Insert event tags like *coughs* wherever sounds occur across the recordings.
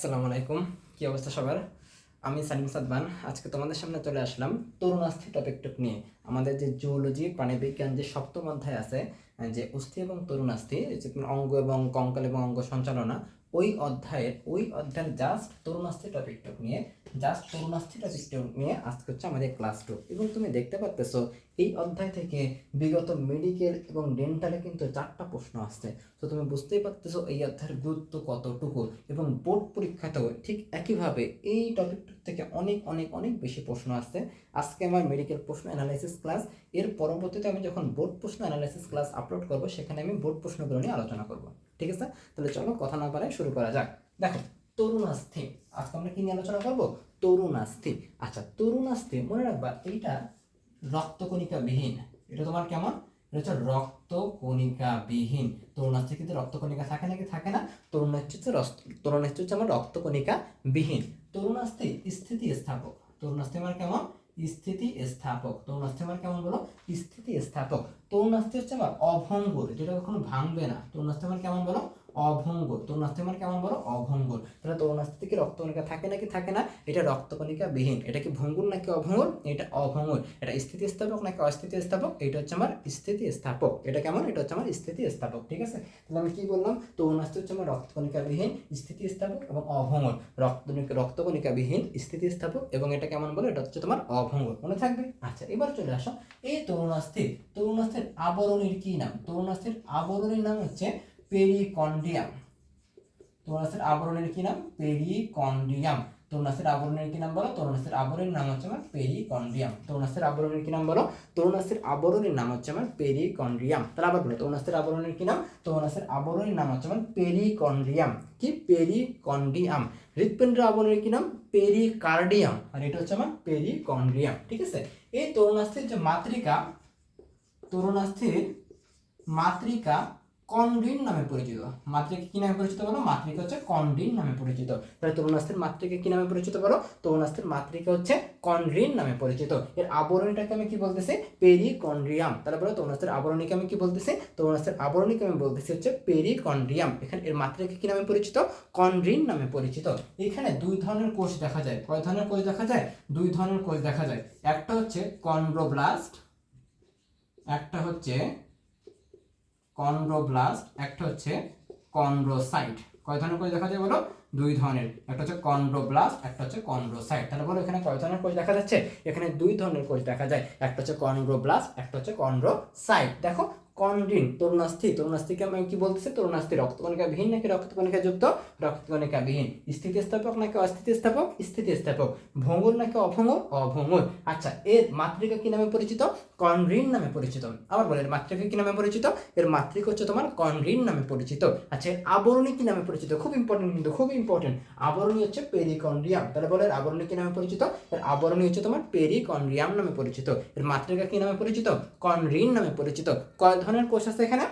আসসালামু আলাইকুম। কি অবস্থা সবার? আমি সালিম সাদবান। আজকে তোমাদের সামনে চলে আসলাম তরুণ অস্থি টপিকটুক নিয়ে। আমাদের যে জুওলজি প্রাণীবিজ্ঞান যে সপ্তম অধ্যায় আছে, যে অস্থি এবং তরুণ অস্থি অঙ্গ এবং কঙ্কাল এবং অঙ্গ সঞ্চালনা ওই অধ্যায়ের ওই অধ্যায়ের জাস্ট তরুণাস্থি টপিকটুক নিয়ে জাস্ট তরুণাস্থি টপিকটুক নিয়ে আজকে হচ্ছে আমাদের ক্লাস টু এবং তুমি দেখতে পাচ্তেছো এই অধ্যায় থেকে বিগত মেডিকেল এবং ডেন্টালে কিন্তু চারটা প্রশ্ন আসছে। তো তুমি বুঝতেই পারতেছো, এই অধ্যায়ের গুরুত্ব কতটুকু এবং বোর্ড পরীক্ষাতেও ঠিক একইভাবে এই টপিকটুক থেকে অনেক অনেক অনেক বেশি প্রশ্ন আসছে। আজকে আমার মেডিকেল প্রশ্ন অ্যানালাইসিস ক্লাস এর পরবর্তীতে আমি যখন বোর্ড প্রশ্ন অ্যানালাইসিস ক্লাস আপলোড করব, সেখানে আমি বোর্ড প্রশ্নগুলো নিয়ে আলোচনা করব। ঠিক আছে? তাহলে চলো কথা না পারে শুরু করা যাক। দেখো তরুণাস্থি আজকে আমরা কি নিয়ে আলোচনা করব? তরুণাস্থি আচ্ছা তরুণাস্থি মনে রাখবা, এইটা রক্তকণিকা বিহীন এটা তোমার কেমন? এটা হচ্ছে রক্তকণিকা বিহীন তরুণাস্থি কিন্তু রক্তকণিকা থাকে নাকি? থাকে না। তরুণাস্থি হচ্ছে তরুণাস্থি হচ্ছে আমার রক্তকণিকা বিহীন তরুণাস্থি স্থিতি স্থাপক তরুণাস্থি আমার কেমন? স্থিতি স্থাপক। তরুণাস্থি আমার কেমন বলো? স্থিতি স্থাপক। তরুণ তরুণাস্থি হচ্ছে আমার অভঙ্গুর, যেটা কখনো ভাঙবে না। তরুণ তরুণাস্থি আমার কেমন বলো? অভঙ্গুর তরুণাস্থি আমার কেমন বলো? অভঙ্গুর তাহলে তরুণাস্থি থেকে রক্তকণিকা থাকে নাকি থাকে না? এটা রক্তকণিকা বিহীন। এটা কি ভঙ্গুর নাকি অভঙ্গুর এটা অভঙ্গুর এটা স্থিতিস্থাপক নাকি অস্থিতিস্থাপক? এটা হচ্ছে আমার স্থিতিস্থাপক। এটা কেমন? এটা হচ্ছে আমার স্থিতিস্থাপক। ঠিক আছে? তাহলে আমি কি বললাম? তরুণাস্থি হচ্ছে আমার রক্তকণিকা বিহীন, স্থিতিস্থাপক এবং অভঙ্গুর রক্তকণিকা রক্তকণিকা বিহীন, স্থিতিস্থাপক এবং এটা কেমন বলো? এটা হচ্ছে তোমার অভঙ্গুর মনে থাকবে? আচ্ছা এবার চলে আসো। এই তরুণাস্থি তরুণাস্থির আবরণীর কি নাম? তরুণাস্থির আবরণীর নাম হচ্ছে পেরিকন্ডিয়াম তরুণাস্থির আবরণের কি নাম? পেরিকন্ডিয়াম তরুণাস্থির আবরণের কি নাম বলো? তরুণাস্থির আবরণের নাম হচ্ছে আমার পেরিকন্ডিয়াম তরুণাস্থির আবরণের কি নাম বলো? তরুণাস্থির আবরণের নাম হচ্ছে আমার পেরিকন্ডিয়াম তাহলে আবার বলো তরুণাস্থির আবরণের কি নাম? তরুণাস্থির আবরণের নাম হচ্ছে আমার পেরিকন্ডিয়াম কি? পেরিকন্ডিয়াম হৃৎপিণ্ডের আবরণের কি নাম? পেরিকার্ডিয়াম আর এটা হচ্ছে আমার পেরিকন্ডিয়াম ঠিক আছে? এই তরুণাস্থির যে মাতৃকা, তরুণাস্থির মাতৃকা কন্ডিন নামে পরিচিত। মাতৃকে কি নামে পরিচিত বলো? মাতৃকা হচ্ছে কন্ডিন নামে পরিচিত। তাহলে তরুণাস্থির মাতৃকে কি নামে পরিচিত বলো? তরুণাস্থির মাতৃকা হচ্ছে কন্ড্রিন নামে পরিচিত। এর আবরণীটাকে আমি কি বলতেছি? পেরিকন্ড্রিয়াম। তাহলে বলো তরুণাস্থির আবরণীকে আমি কি বলতেছি? তরুণাস্থির আবরণীকে আমি বলতেছি হচ্ছে পেরিকন্ড্রিয়াম। এখানে এর মাতৃকা কি নামে পরিচিত? কন্ড্রিন নামে পরিচিত। এখানে দুই ধরনের কোষ দেখা যায়। কয় ধরনের কোষ দেখা যায়? দুই ধরনের কোষ দেখা যায়। একটা হচ্ছে কন্ড্রোব্লাস্ট, একটা হচ্ছে কন্ড্রোব্লাস্ট, একটা হচ্ছে কন্ড্রোসাইট। কয় ধরনের কোষ দেখা যায় বলো? দুই ধরনের। একটা হচ্ছে কন্ড্রোব্লাস্ট, একটা হচ্ছে কন্ড্রোসাইট। তাহলে বলো এখানে কয় ধরনের কোষ দেখা যাচ্ছে? এখানে দুই ধরনের কোষ দেখা যায়। একটা হচ্ছে কন্ড্রোব্লাস্ট, একটা হচ্ছে কন্ড্রোসাইট। দেখো কন্ডিন, তরুণাস্থি। তরুণাস্থিকে আমি কি বলতেছি? তরুণাস্থি রক্তকণিকা বিহীন নাকি রক্তকণিকা যুক্ত? রক্তকণিকা বিহীন। স্থিতিস্থাপক নাকি অস্থিতিস্থাপক? স্থিতিস্থাপক। ভঙ্গুর নাকি অভঙ্গুর? অভঙ্গুর। আচ্ছা এর মাতৃকা কি নামে পরিচিত? কনরিন নামে পরিচিত। আবার বলে, এর মাতৃকা কি নামে পরিচিত? এর মাতৃক হচ্ছে তোমার কনরিন নামে পরিচিত। আচ্ছা আবরণী কি নামে পরিচিত? খুব ইম্পর্টেন্ট কিন্তু, খুব ইম্পর্টেন্ট আবরণী হচ্ছে পেরিকন্ড্রিয়াম তাহলে বলে, এর আবরণী কি নামে পরিচিত? এর আবরণী হচ্ছে তোমার পেরিকন্ড্রিয়াম নামে পরিচিত। এর মাতৃকা কি নামে পরিচিত? কনরিন নামে পরিচিত। কয় ধরনের কোষ আছে এখানে?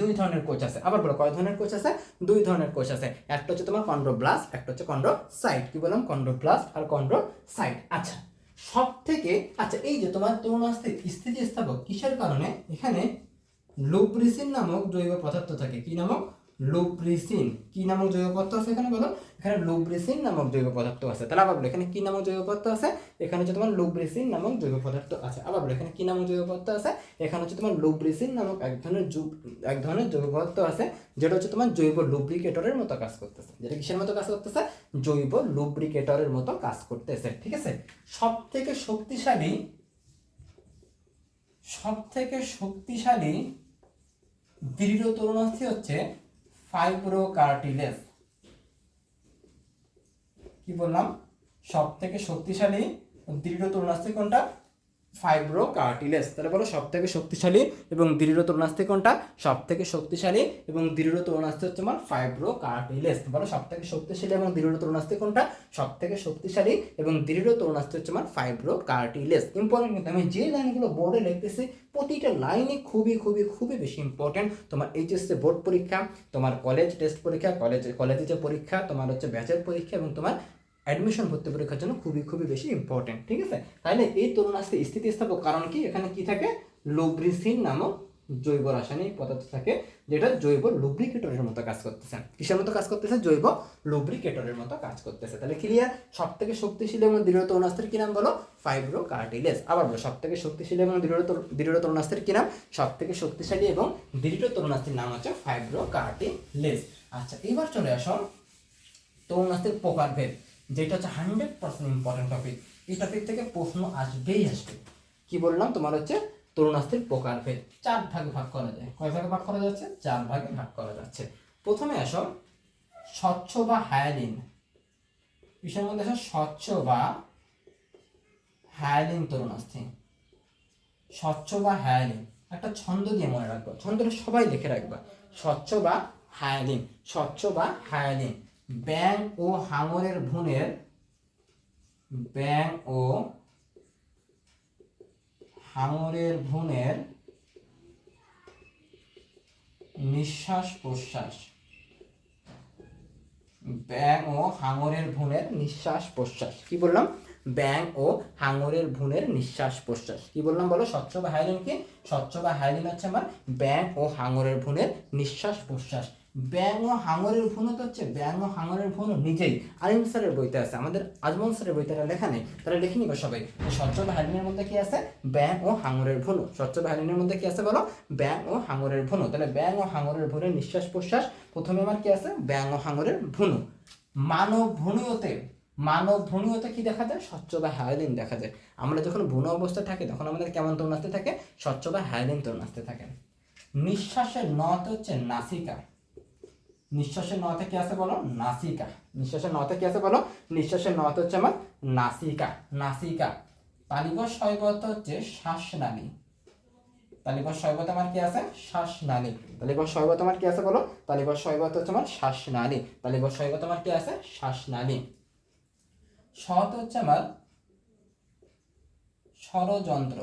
দুই ধরনের কোষ আছে। আবার বলো, কয় ধরনের কোষ আছে? দুই ধরনের কোষ আছে। একটা হচ্ছে তোমার কন্ড্রোব্লাস্ট একটা হচ্ছে কন্ড্রোসাইট কি বললাম? কন্ড্রোব্লাস্ট আর কন্ড্রোসাইট আচ্ছা সব থেকে আচ্ছা এই যে তোমার তরুণাস্থির স্থিতিস্থাপক, কিসের কারণে? এখানে লুব্রিসিন নামক জৈব পদার্থ থাকে। কি নামক? লুব্রিসিন কি নামক জৈব পদার্থ আছে এখানে বলো? এখানে লুব্রিসিন নামক জৈব পদার্থ আছে। তাহলে আবার এখানে কি নামক জৈব পদার্থ আছে? এখানে হচ্ছে তোমার লুব্রিসিন নামক জৈব পদার্থ আছে। আবার বলো, এখানে কি নামক জৈব পদার্থ আছে? এখানে হচ্ছে তোমার লুব্রিসিন নামক এক ধরনের এক ধরনের জৈব পদার্থ আছে, যেটা হচ্ছে তোমার জৈব লুব্রিকেটরের মতো কাজ করতেছে। যেটা কিসের মতো কাজ করতেছে? জৈব লুব্রিকেটরের মতো কাজ করতেছে, ঠিক আছে? সব থেকে শক্তিশালী সব থেকে শক্তিশালী দৃঢ় তরুণাস্থি হচ্ছে ফাইব্রো কার্টিলেজ কি বললাম? সব থেকে শক্তিশালী দৃঢ় তরুণাস্থি কোনটা? ফাইব্রো কার্টিলেজ তাহলে বলো সব থেকে শক্তিশালী এবং দৃঢ় তরুণাস্থি কোনটা? সব থেকে শক্তিশালী এবং দৃঢ় তরুণাস্থি হচ্ছে আমার ফাইব্রো কার্টিলেজ বলো সব থেকে শক্তিশালী এবং দৃঢ় তরুণাস্থি কোনটা? সব থেকে শক্তিশালী এবং দৃঢ় তরুণাস্থি হচ্ছে আমার ফাইব্রো কার্টিলেজ ইম্পর্টেন্ট কিন্তু আমি যে লাইনগুলো বোর্ডে লিখতেছি, প্রতিটা লাইনে খুবই খুবই খুবই বেশি ইম্পর্টেন্ট তোমার এইচএসসি বোর্ড পরীক্ষা, তোমার কলেজ টেস্ট পরীক্ষা কলেজ কলেজে যে পরীক্ষা, তোমার হচ্ছে ব্যাচের পরীক্ষা এবং তোমার অ্যাডমিশন ভর্তি পরীক্ষার জন্য খুবই খুবই বেশি ইম্পর্টেন্ট ঠিক আছে? তাহলে এই তরুণ তরুণাস্থি স্থিতিস্থাপক কারণ কি? এখানে কি থাকে? লোব্রিসিন নামক জৈব রাসায়নিক পদার্থ থাকে, যেটা জৈব লুব্রিকেটরের মতো কাজ করতেছে। কিসের মতো কাজ করতেছে? জৈব লুব্রিকেটরের মতো কাজ করতেছে। তাহলে ক্লিয়ার সব থেকে শক্তিশালী এবং দৃঢ় তরুণাস্ত্রের কি নাম বলো? ফাইব্রো কার্টিলেজ আবার বলো সব থেকে শক্তিশালী এবং দৃঢ় দৃঢ় তরুণাস্ত্রের কি নাম? সব থেকে শক্তিশালী এবং দৃঢ় তরুণাস্ত্রের নাম হচ্ছে ফাইব্রো কার্টিলেজ আচ্ছা এবার চলে আসো তরুণাস্ত্রের প্রকারভেদ। যেটা হচ্ছে হান্ড্রেড পার্সেন্ট ইম্পর্টেন্ট টপিক এই টপিক থেকে প্রশ্ন আসবেই আসবে। কি বললাম? তোমার হচ্ছে তরুণাস্ত্রের প্রকারভেদ চার ভাগে ভাগ করা যায়। কয় ভাগে ভাগ করা যাচ্ছে? চার ভাগে ভাগ করা যাচ্ছে। প্রথমে আসো, স্বচ্ছ বা হায়ালিন বিষয়ের মধ্যে আসো, স্বচ্ছ বা হায়ালিন তরুণাস্থি স্বচ্ছ বা হায়ালিন একটা ছন্দ দিয়ে মনে রাখব। ছন্দটা সবাই লিখে রাখবা। স্বচ্ছ বা হায়ালিন স্বচ্ছ বা হায়ালিন ব্যাং ও হাঙরের ভুনের ব্যাং ও হাঙরের ভুনের নিঃশ্বাস প্রশ্বাস। ব্যাং ও হাঙরের ভুনের নিঃশ্বাস প্রশ্বাস। কি বললাম? ব্যাং ও হাঙরের ভুনের নিঃশ্বাস প্রশ্বাস। কি বললাম বলো? স্বচ্ছ বা হাইলিন কি? স্বচ্ছ বা হাইলিন হচ্ছে আমার ব্যাং ও হাঙরের ভুনের নিঃশ্বাস প্রশ্বাস। ব্যাং ও হাঙরের তো হচ্ছে ব্যাং ও হাঙরের ভুন নিজেই। আলিম স্যারের বইতে আছে, আমাদের আজমল স্যারের বইতে লেখা নেই, তাহলে লিখে নিবা সবাই। যে স্বচ্ছ বা হাইলিনের মধ্যে কি আছে? ব্যাং ও হাঙরের ভুন স্বচ্ছ বা হাইলিনের মধ্যে কি আছে বলো? ব্যাং ও হাঙরের ভুন তাহলে ব্যাং ও হাঙরের ভুনের নিঃশ্বাস প্রশ্বাস, প্রথমে আমার কি আছে? ব্যাং ও হাঙরের ভুনু মানব ভ্রূণীয়তে মানব ভ্রূণীয়তে কি দেখা যায়? স্বচ্ছ বা হায়ালিন দেখা যায়। আমরা যখন ভ্রূণ অবস্থায় থাকি, তখন আমাদের কেমন তরুণ আসতে থাকে? স্বচ্ছ বা হায়ালিন তরুণ আসতে থাকে। নিঃশ্বাসের নতে হচ্ছে নাসিকা। নিঃশ্বাসের নতে কি আছে বলো? নাসিকা। নিঃশ্বাসের নতে কি আছে বলো? নিঃশ্বাসের নতে হচ্ছে আমার নাসিকা। নাসিকা। তালিব শৈবত হচ্ছে শ্বাসনালী। তালিবর শৈবত আমার কি আছে? শ্বাসনালী। তালিবর শৈবত আমার কি আছে বলো? তালিবর শৈবত হচ্ছে আমার শ্বাসনালী। তালিবর শৈবত আমার কি আছে? শ্বাসনালী। সৎ হচ্ছে আমার ষড়যন্ত্র।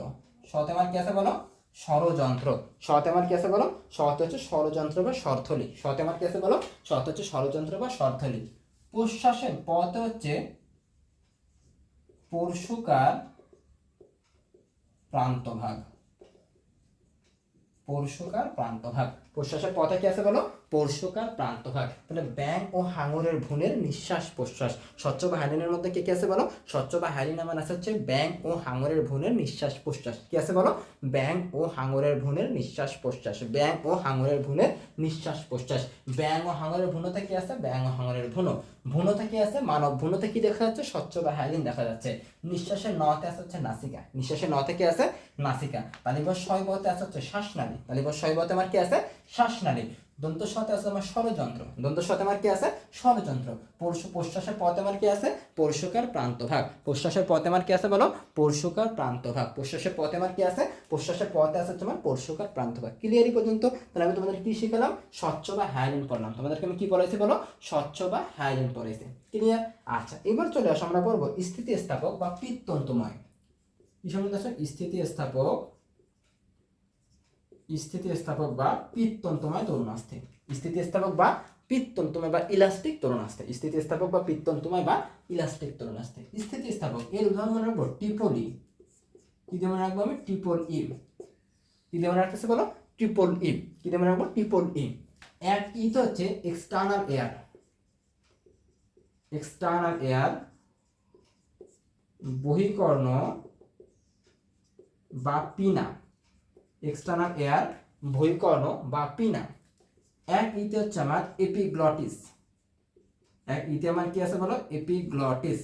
সৎ আমার কি আছে বলো? ষড়যন্ত্র। সতে আমার কি আছে বলো? সত হচ্ছে ষড়যন্ত্র বা শর্থলি সতে আমার কি আছে বলো? সত হচ্ছে ষড়যন্ত্র বা শর্থলি প্রশ্বাসের পথ হচ্ছে পরশুকার প্রান্তভাগ। পরশুকার প্রান্তভাগ। প্রশ্বাসের পথে কি আছে বলো? পরশুকার প্রান্তভাগ। তাহলে ব্যাং ও হাঙরের ভুনের নিঃশ্বাস প্রশ্বাস। স্বচ্ছ বা হাইলিনের মধ্যে কি কি আছে বলো? স্বচ্ছ বা হাইলিন আমার আছে হচ্ছে ব্যাং ও হাঙরের ভুনের নিঃশ্বাস প্রশ্বাস। কি আছে বলো? ব্যাং ও হাঙরের ভুনের নিঃশ্বাস প্রশ্বাস। ব্যাং ও হাঙরের ভুনের নিঃশ্বাস প্রশ্বাস। ব্যাং ও হাঙরের ভুনোতে কি আছে? ব্যাং ও হাঙরের ভুনো ভুনোতে কি আছে? মানব ভুনোতে কি দেখা যাচ্ছে? স্বচ্ছ বা হাইলিন দেখা যাচ্ছে। নিঃশ্বাসের নতে আছে হচ্ছে নাসিকা। নিঃশ্বাসের নতে কি আছে? নাসিকা। তালিবর শৈবতে আছে হচ্ছে শ্বাসনালী। তালিবর শৈবতে আমার কি আছে? শ্বাসনালী। দন্ত সাথে আছে আমার ষড়যন্ত্র। দন্ত সাথে আমার কি আছে? ষড়যন্ত্র। পরশু প্রশ্বাসের পথে আমার কি আছে? পরশুকার প্রান্তভাগ। প্রশ্বাসের পথে আমার কি আছে বলো? পরশুকার প্রান্তভাগ। প্রশ্বাসের পথে আমার কি আছে? প্রশ্বাসের পথে আছে তোমার পরশুকার প্রান্তভাগ। ক্লিয়ারই পর্যন্ত? তাহলে আমি তোমাদের কি শিখালাম? স্বচ্ছ বা হাইলিন পড়লাম তোমাদেরকে আমি কি পড়াইছি বলো? স্বচ্ছ বা হাইলিন পড়াইছি। ক্লিয়ার আচ্ছা এবার চলে আসো আমরা পড়ব স্থিতিস্থাপক বা পিত্তন্তময়। কি সম্বন্ধে আছে? স্থিতিস্থাপক স্থিতিস্থাপক বা পিত্তন্তময় তরুণ তরুণাস্থি। স্থিতিস্থাপক বা পিত্তন্তময় বা ইলাস্টিক তরুণ তরুণাস্থি। স্থিতিস্থাপক বা পিত্তন্তময় বা ইলাস্টিক তরুণ তরুণাস্থি। স্থিতিস্থাপক, এর উদাহরণ মনে রাখব, টিপলি। কি দিয়ে মনে রাখব আমি? ট্রিপল ই কি দিয়ে মনে রাখতেছে বলো? ট্রিপল ই কি দিয়ে মনে রাখব? ট্রিপল ই এক ই তো হচ্ছে? এক্সটার্নাল এয়ার এক্সটার্নাল এয়ার বহিকর্ণ বা পিনা এক্সটার্নাল এয়ার বহিকর্ণ বা পিনা এক ইতে হচ্ছে আমার এপিগ্লটিস এক ইতে আমার কি আছে বলো? এপিগ্লটিস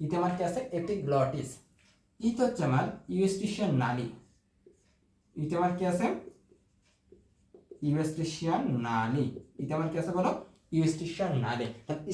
ইতে আমার কি আছে? এপিগ্লটিস ইতে হচ্ছে আমার ইউএস্টিশিয়ান নালী। ইতে আমার কি আছে? ইউএস্টিশিয়ান নালী। ইতে আমার কি আছে বলো? ইউস্টিশিয়ান নালী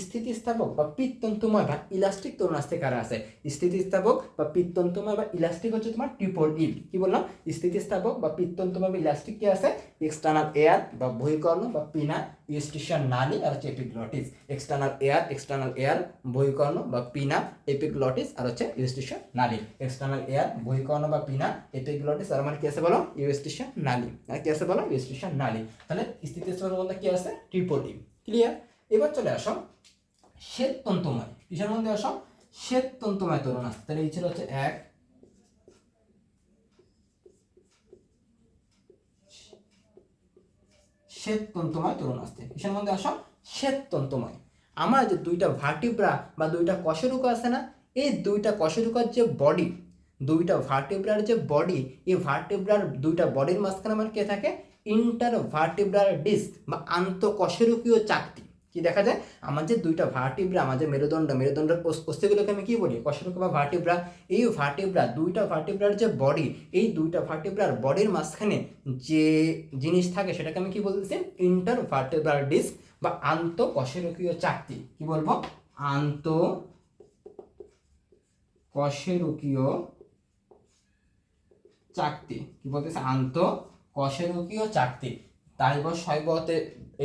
স্থিতিস্থাপক বা পিত্তন্তময় বা ইলাস্টিক তরুণ তরুণাস্থে কারা আছে? স্থিতিস্থাপক বা পিত্তন্তময় বা ইলাস্টিক হচ্ছে তোমার ট্রিপল ইল কি বললাম? স্থিতিস্থাপক বা পিত্তন্তময় বা ইলাস্টিক কি আছে? এক্সটার্নাল এয়ার বা বহিকর্ণ বা পিনা ইউস্টিশিয়ান নালী আর হচ্ছে epiglottis external ear external ear বহিকর্ণ বা পিনা এপিগ্লটিস আর হচ্ছে ইউস্টিশিয়ান নালী এক্সটার্নাল এয়ার বহিকর্ণ বা পিনা এপিগ্লটিস আর মানে কি আছে বলো? ইউস্টিশিয়ান নালী আর কি আছে বলো? ইউস্টিশিয়ান নালী তাহলে স্থিতিস্থাপকের মধ্যে কি আছে? ট্রিপল ই ক্লিয়ার এবার চলে আসো। শ্বেত তন্তুময় কিসের মধ্যে আসো? শ্বেত তন্তুময় তরুণ আসতে তাহলে এই ছিল হচ্ছে এক। শ্বেত তন্তুময় তরুণাস্থি কিসের মধ্যে আসো? শ্বেত তন্তুময় আমার যে দুইটা ভার্টিব্রা বা দুইটা কশেরুক আছে না, এই দুইটা কশেরুকার যে বডি দুইটা ভার্টিব্রার যে বডি এই ভার্টিব্রার দুইটা বডির মাঝখানে আমার কে থাকে? ইন্টার ভার্টিব্রার ডিস্ক বা আন্তঃকশেরুকীয় চাকতি। কি দেখা যায়? আমার যে দুইটা ভার্টিব্রা আমার যে মেরুদণ্ড মেরুদণ্ডের অস- অস্থিগুলোকে আমি কি বলি? কশেরুক বা ভার্টিব্রা এই ভার্টিব্রা দুইটা ভার্টিব্রার যে বডি এই দুইটা ভার্টিব্রার বডির মাঝখানে যে জিনিস থাকে, সেটাকে আমি কি বলতেছি? ইন্টার ভার্টিব্রার ডিস্ক বা আন্তঃকশেরুকীয় চাকতি। কি বলব? আন্ত কশেরুকীয় চাকতি। কি বলতেছে? আন্ত কশেরুকীয় চাকতি তালিবর শৈবতে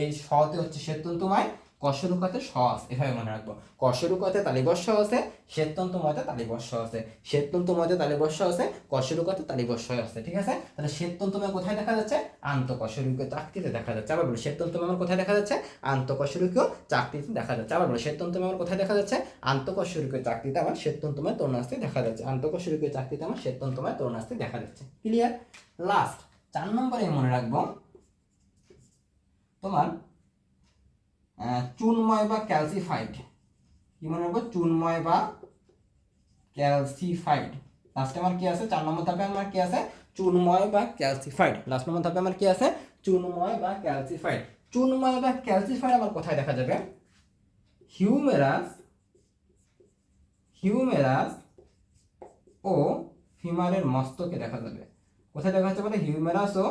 এই সতে হচ্ছে শ্বেতন্তময় কশরুকাতে স এভাবে মনে রাখব। কশরুকাতে তালিবর্ষ আছে শ্বেতন্তময়তে তালিবর্ষ আছে। শ্বেতন্তময়তে তালিবর্ষ আছে, কশরুকাতে তালিবর্ষ আছে, ঠিক আছে? তাহলে শ্বেতন্তময় কোথায় দেখা যাচ্ছে? আন্তঃকশরুকীয় চাকতিতে দেখা যাচ্ছে। আবার বলো শ্বেতন্তময় আমার কোথায় দেখা যাচ্ছে? আন্তঃকশরুকীয় চাকতিতে দেখা যাচ্ছে। আবার বলো শ্বেতন্তময় আমার কোথায় দেখা যাচ্ছে? আন্তঃকশরুকীয় চাকতিতে আমার শ্বেতন্তময় তরুণাস্তি দেখা যাচ্ছে। আন্তঃকশরুকীয় চাকতিতে আমার শ্বেতন্তময় তরুণাস্তি দেখা যাচ্ছে। ক্লিয়ার লাস্ট চার নম্বরে মনে রাখব, তোমার চুনময় বা ক্যালসিফাইড। কি মনে রাখব? চুনময় বা ক্যালসিফাইড। লাস্টে আমার কি আছে? চার নম্বর ধাপে আমার কি আছে? চুনময় বা ক্যালসিফাইড। লাস্ট নম্বর ধাপে আমার কি আছে? চুনময় বা ক্যালসিফাইড। চুনময় বা ক্যালসিফাইড আমার কোথায় দেখা যাবে? হিউমেরাস হিউমেরাস ও ফিমারের মস্তকে দেখা যাবে। কোথায় দেখা যাচ্ছে বলে হিউমেরাস ও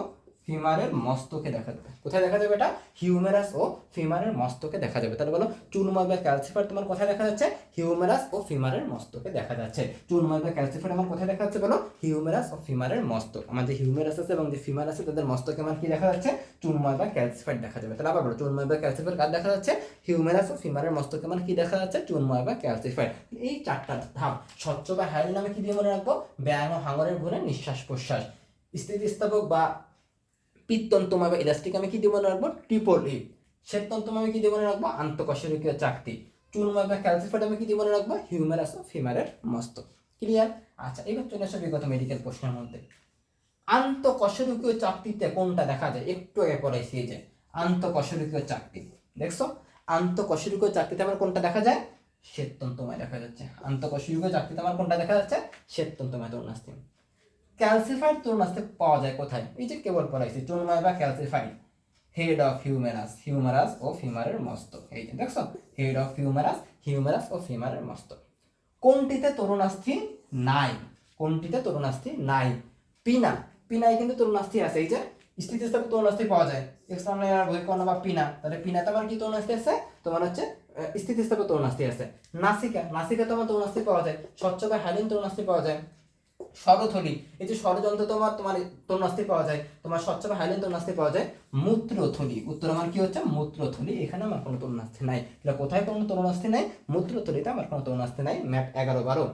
ফিমারের মস্তকে দেখা যাবে। কোথায় দেখা যাবে এটা? হিউমেরাস ও ফিমারের মস্তকে দেখা যাবে। তাহলে বলো চুনময় বা ক্যালসিফার তোমার কোথায় দেখা যাচ্ছে? হিউমেরাস ও ফিমারের মস্তকে দেখা যাচ্ছে। চুনময় বা ক্যালসিফার আমার কোথায় দেখা যাচ্ছে বলো? হিউমেরাস ও ফিমারের মস্তক। আমার যে হিউমেরাস আছে এবং যে ফিমার আছে, তাদের মস্তকে আমার কি দেখা যাচ্ছে? চুনময় বা ক্যালসিফার দেখা যাবে। তাহলে আবার বলো চুনময় বা ক্যালসিফার কার দেখা যাচ্ছে? হিউমেরাস ও ফিমারের মস্তকে আমার কি দেখা যাচ্ছে? চুনময় বা ক্যালসিফার। এই চারটা ধাপ, স্বচ্ছ বা হাইল নামে কি দিয়ে মনে রাখব? ব্যায়াম ও হাঙরের ঘুরে নিঃশ্বাস প্রশ্বাস স্থিতিস্থাপক বা পিত্তন্তময় বা ইলাস্টিক আমি কি দিয়ে মনে রাখব ট্রিপলি শ্বেততন্তময় আমি কি দিয়ে মনে রাখব আন্তঃকশেরকীয় চাকতি। চুনময় বা ক্যালসিফাইড আমি কি দিয়ে মনে রাখব হিউম্যারাস ও ফিমারের মস্তক ক্লিয়ার আচ্ছা এবার চলে আসো বিগত মেডিকেল প্রশ্নের মধ্যে। আন্তঃকশেরকীয় চাকতিতে কোনটা দেখা যায়? একটু আগে পড়াইছি যে আন্তঃকশেরকীয় চাকতি। দেখছ? আন্তঃকশেরকীয় চাকতিতে আমার কোনটা দেখা যায়? শ্বেততন্তময় দেখা যাচ্ছে। আন্তঃকশেরকীয় চাকতিতে আমার কোনটা দেখা যাচ্ছে? শ্বেততন্তময় তরুণাস্থি ক্যালসিফাইড তরুণাস্থি পাওয়া যায় কোথায়? এই যে কেবল পড়াইছি চুনময় বা calcified. Head of humerus humerus ও ফিমারের মস্তক এই যে দেখছ? হেড অফ হিউমেরাস হিউমেরাস ও ফিমারের মস্তক কোনটিতে তরুণাস্থি নাই? কোনটিতে তরুণাস্থি নাই? পিনা। পিনায় কিন্তু তরুণাস্থি আছে। এই যে স্থিতিস্থাপক তরুণাস্থি পাওয়া যায়। এক্সটার্নাল বহিকর্ণ বা পিনা। তাহলে পিনাতে আমার কি তরুণাস্থি আছে? তোমার হচ্ছে স্থিতিস্থাপক তরুণাস্থি আছে। নাসিকা। নাসিকা তোমার তরুণাস্থি পাওয়া যায়। স্বচ্ছ বা হ্যালিন তরুণাস্থি পাওয়া যায়। স্বরথলি এই যে ষড়যন্ত্র তোমার তোমার তরুণাস্থি পাওয়া যায়, তোমার স্বচ্ছ বা হাইলেন তরুণাস্থি পাওয়া যায় মূত্রথলি উত্তর আমার কি হচ্ছে? মূত্রথলি এখানে আমার কোনো তরুণাস্থি নাই। এটা কোথায় কোনো তরুণাস্থি নাই? মূত্রথলিতে আমার কোনো তরুণাস্থি নাই। ম্যাপ এগারো বারো।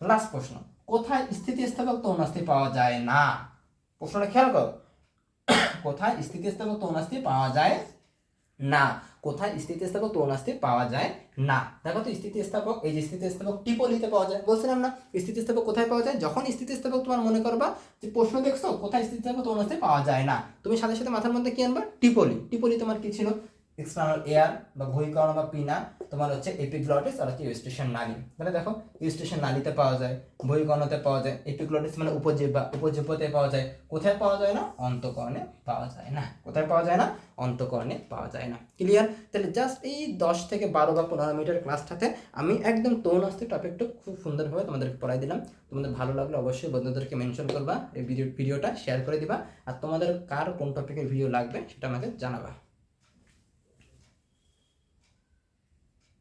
লাস্ট প্রশ্ন। কোথায় স্থিতিস্থাপক তরুণাস্থি পাওয়া যায় না? প্রশ্নটা খেয়াল করো। *coughs* কোথায় স্থিতিস্থাপক তরুণাস্থি পাওয়া যায় না। কোথায় স্থিতিস্থাপক তরুণাস্থি পাওয়া যায়? না। দেখো তো স্থিতিস্থাপক, এই যে স্থিতিস্থাপক টিপলিতে পাওয়া যায়। বলছিলাম না, স্থিতিস্থাপক কোথায় পাওয়া যায়? যখন স্থিতিস্থাপক তোমার মনে করবা যে প্রশ্ন দেখছ, কোথায় স্থিতিস্থাপক তরুণাস্থি পাওয়া যায় না? তুমি সাথে সাথে মাথার মধ্যে কি আনবা? টিপলি। টিপলি তোমার কি ছিল? এক্সটার্নাল এয়ার বা বহিকর্ণ বা পিনা, তোমার হচ্ছে এপিগ্লটিস আর হচ্ছে ইউস্টেশন নালী। তাহলে দেখো ইউস্টেশন নালীতে পাওয়া যায় বহিকর্ণতে পাওয়া যায় এপিগ্লটিস মানে উপজিহ্বা উপজিহ্বাতে পাওয়া যায়। কোথায় পাওয়া যায় না? অন্তকর্ণে পাওয়া যায় না। কোথায় পাওয়া যায় না? অন্তকর্ণে পাওয়া যায় না। ক্লিয়ার তাহলে জাস্ট এই দশ থেকে বারো বা পনেরো মিনিটের ক্লাসটাতে আমি একদম তরুণাস্তি টপিকটা খুব সুন্দরভাবে তোমাদেরকে পড়াই দিলাম। তোমাদের ভালো লাগলে অবশ্যই বন্ধুদেরকে মেনশন করবা, এই ভিডিও ভিডিওটা শেয়ার করে দিবা। আর তোমাদের কার কোন টপিকের ভিডিও লাগবে সেটা আমাকে জানাবা।